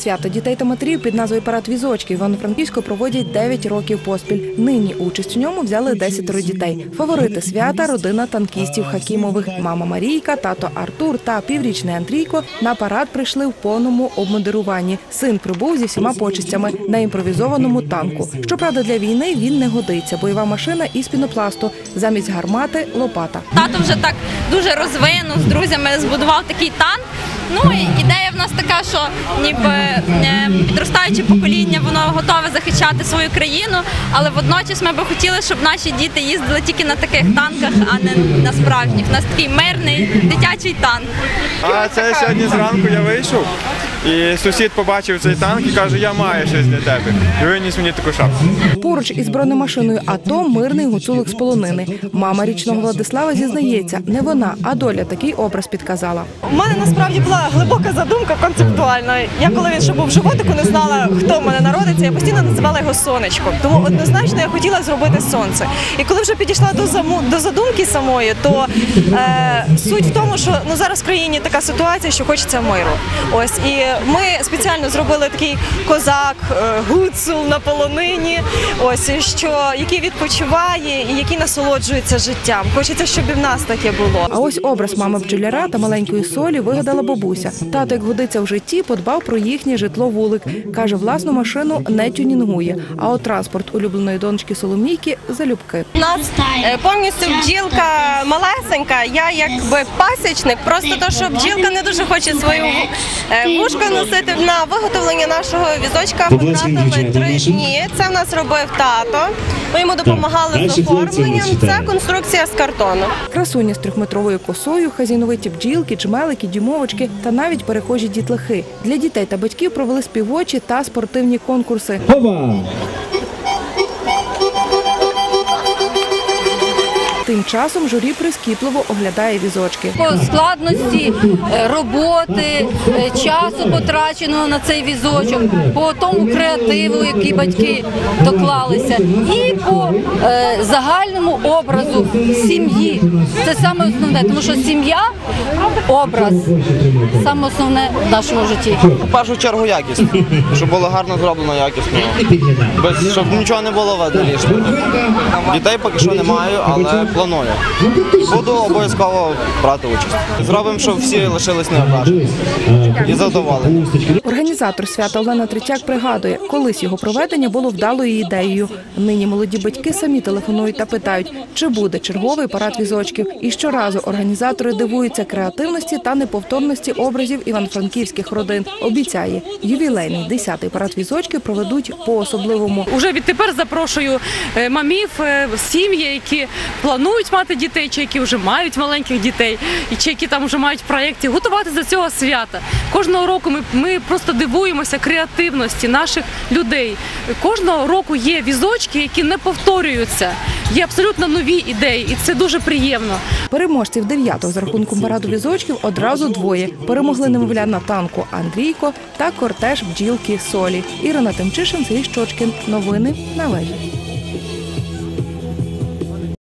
Свято дітей та матерів під назвою Парад візочків Івано-Франківську проводять 9 років поспіль. Нині участь у ньому взяли 10 дітей. Фаворити свята родина танкістів Хакімових. Мама Марійка, тато Артур та піврічний Андрійко на парад прийшли в повному обмундируванні. Син прибув зі всіма почистями на імпровізованому танку. Щоправда, для війни він не годиться. Бойова машина із пінопласту. Замість гармати лопата. Тато вже так дуже розвинув з друзями, збудував такий танк. Ну ідея в нас така, що ніби підростаючі підростаюче покоління готове захищати свою країну, але водночас ми би хотіли, щоб наші діти їздили тільки на таких танках, а не на справжніх. У нас такий мирний дитячий танк. А це сьогодні зранку я вийшов, і сусід побачив цей танк і каже, я маю щось для тебе. І виніс мені таку шапку. Поруч із бронемашиною АТО мирний гуцулик з полонини. Мама річного Владислава зізнається, не вона, а доля такий образ підказала. У мене насправді була глибока задумка концептуальна. Я коли він ще був в животику, не знала, хто в мене народиться. Я постійно називала його сонечко. Тому однозначно я хотіла зробити сонце. І коли вже підійшла до заму до задумки самої, то е, суть в тому, що ну зараз в країні така ситуація, що хочеться миру. Ось і ми спеціально зробили такий козак, е, гуцул на полонині. Ось що який відпочиває і який насолоджується життям. Хочеться, щоб і в нас таке було. А ось образ мами бджоляра та маленької солі вигадала бабуся. Тато, як годиться в житті, подбав про їхнє житло вулик. Каже, власну машину не тюнінгує. А от транспорт улюбленої донечки Соломійки залюбки. У нас е, повністю бджілка малесенька. Я якби пасічник. Просто то, що бджілка не дуже хоче свою е, вушко носити на виготовлення нашого візочка. Потратили три дні. Це в нас робив тато. Ми йому допомагали з оформленням. Це конструкція з картону. Красуня з трьохметровою косою, хазіновиті бджілки, джмелики, дюймовочки та навіть перехожі дітлахи. Для дітей та батьків провели співочі та спортивні конкурси. Хова! Тим часом журі прискіпливо оглядає візочки. по складності е, роботи, е, часу потраченого на цей візочок, по тому креативу, який батьки доклалися, і по е, загальному образу сім'ї. Це саме основне, тому що сім'я образ саме основне в нашому житті. В першу чергу якість, щоб було гарно зроблено якісно. Без, щоб нічого не було видно. Дітей поки що не маю, але планую. Буду обов'язково брати участь. Зробимо, щоб всі лишились неображені і задоволені. Організатор свята Олена Третяк пригадує, колись його проведення було вдалою ідеєю. Нині молоді батьки самі телефонують та питають, чи буде черговий парад візочків. І щоразу організатори дивуються креативності та неповторності образів івано-франківських родин. Обіцяє, ювілейний 10-й парад візочків проведуть по-особливому. Уже відтепер запрошую е, мамів, е, сім'ї, які планують мати дітей, чи які вже мають маленьких дітей, і чи які там вже мають в проєкті, готуватися до цього свята. Кожного року ми, ми просто дивуємося креативності наших людей. Кожного року є візочки, які не повторюються. Є абсолютно нові ідеї, і це дуже приємно. Переможців 9-го за рахунком параду візочків одразу двоє. Перемогли немовля на танку Андрійко та кортеж бджілки Солі. Ірина Тимчишин, Сергій Щочкін. Новини на вежі.